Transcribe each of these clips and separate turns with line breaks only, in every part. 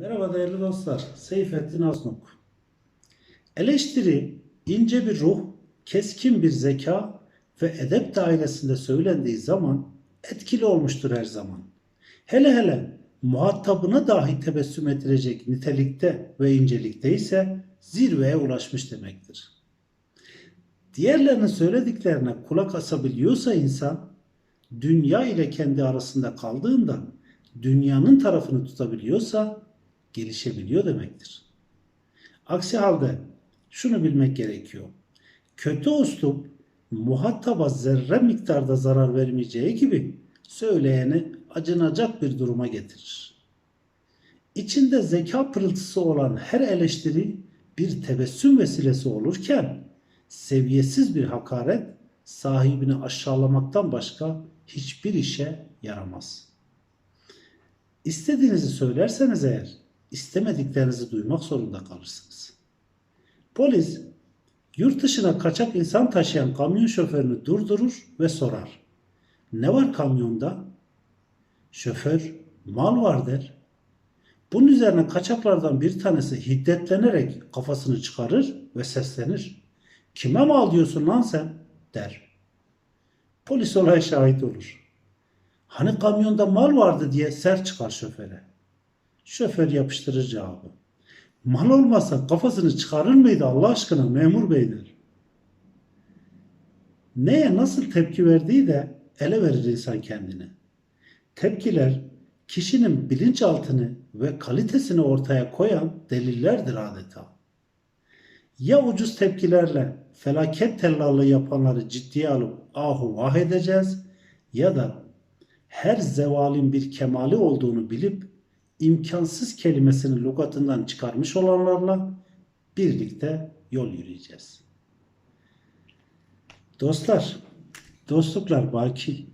Merhaba değerli dostlar. Seyfettin Aznok. Eleştiri ince bir ruh, keskin bir zeka ve edep dairesinde söylendiği zaman etkili olmuştur her zaman. Hele hele muhatabına dahi tebessüm ettirecek nitelikte ve incelikte ise zirveye ulaşmış demektir. Diğerlerinin söylediklerine kulak asabiliyorsa insan, dünya ile kendi arasında kaldığında dünyanın tarafını tutabiliyorsa gelişebiliyor demektir. Aksi halde şunu bilmek gerekiyor. Kötü uslup muhataba zerre miktarda zarar vermeyeceği gibi söyleyeni acınacak bir duruma getirir. İçinde zeka pırıltısı olan her eleştiri bir tebessüm vesilesi olurken seviyesiz bir hakaret sahibini aşağılamaktan başka hiçbir işe yaramaz. İstediğinizi söylerseniz eğer istemediklerinizi duymak zorunda kalırsınız. Polis yurt dışına kaçak insan taşıyan kamyon şoförünü durdurur ve sorar. Ne var kamyonda? Şoför mal var der. Bunun üzerine kaçaklardan bir tanesi hiddetlenerek kafasını çıkarır ve seslenir. Kime mal diyorsun lan sen? der. Polis olaya şahit olur. Hani kamyonda mal vardı diye sert çıkar şoföre. Şoför yapıştırır cevabı. Mal olmasa kafasını çıkarır mıydı Allah aşkına memur bey der. Neye nasıl tepki verdiği de ele verir insan kendini. Tepkiler kişinin bilinçaltını ve kalitesini ortaya koyan delillerdir adeta. Ya ucuz tepkilerle felaket tellallığı yapanları ciddiye alıp ahu vah edeceğiz ya da her zevalin bir kemali olduğunu bilip imkansız kelimesini lügatından çıkarmış olanlarla birlikte yol yürüyeceğiz. Dostlar, dostluklar baki.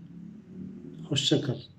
Hoşçakalın.